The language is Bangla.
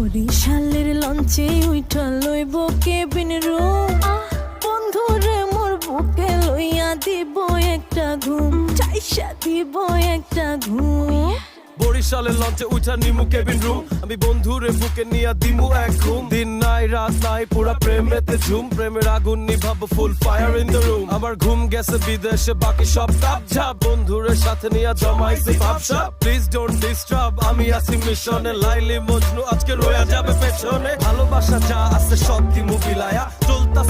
বরিশালের লঞ্চে উইঠা লইব কেবিন রুম। বন্ধুরে মোর বুকে লইয়া দিব একটা ঘুম। চাইসা দিব একটা ঘুম। বরিশালের লঞ্চে উঠা নিমু কেবিন রুম আমি বন্ধুরে বুকে নিয়া দিমু এক ঘুম। দিন নাই, রাত নাই, পুরা প্রেমেতে ঝুম। প্রেমের আগুন নিভাবো full fire in the room আমার ঘুম গেছে বিদেশে, বাকি সব তাপ ঝাপ। বন্ধুরের সাথে নিয়া জমাইছি ভাবসা প্লিজ ডোন্ট ডিস্টার্ব আমি আছি মিশনে। লাইলি মজনু আজকে রয়ে যাবে পেছনে। ভালোবাসা যা আছে সব দিমু বিলায়া। চলতাছে